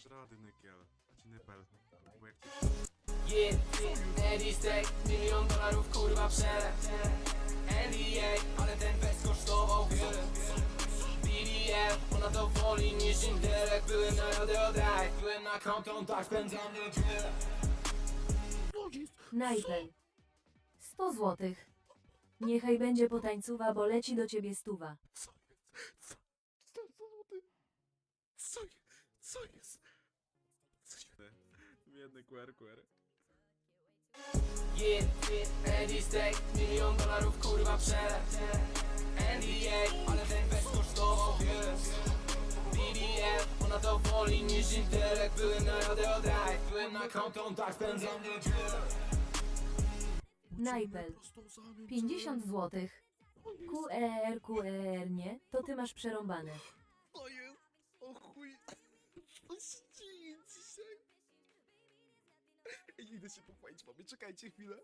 dasz rady, Nykiel. Ci Nypel. Bo jak ty... Yeah, Eddie Steak, milion dolarów kurwa przelew NDA, ale ten bez kosztował wiele BDF, ona to woli niż intelekt Byłem na Rodeo Drive, byłem na Compton, tak spędzam niedzielę Najpel. 100 złotych. Niechaj będzie potańcowa, bo leci do ciebie stuwa. Co jest? Co? Co, co złoty? Co jest? Co jest? Co się... Biedny queer, queer. Yeah, Eddie Steak, milion dolarów kurwa przelew NDA, ale ten bez kosztował wiele BDF, ona to woli niż intelekt Byłem na Rodeo Drive, byłem na Compton, tak spędzam niedzielę Najpel. 50 złotych. QER, QER nie, to ty masz przerąbane. Jest! O chuj! Ej, idę się pochwalić mamie, czekajcie chwilę.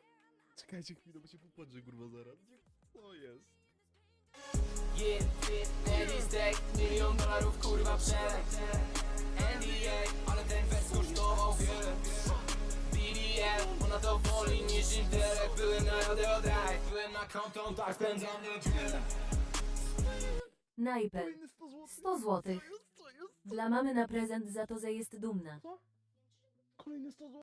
Czekajcie chwilę, bo się popłaczę kurwa zaraz. Nie, co jest? Yeah, milion dolarów kurwa NDA, ale ten bez kosztował wiele BDF, ona to woli niż Byłem na Rodeo Drive, byłem na tak spędzam niedzielę. Kolejny 100 zł. 100 złotych. Co jest? Dla mamy na prezent za to, że jest dumna. Kolejny 100 zł.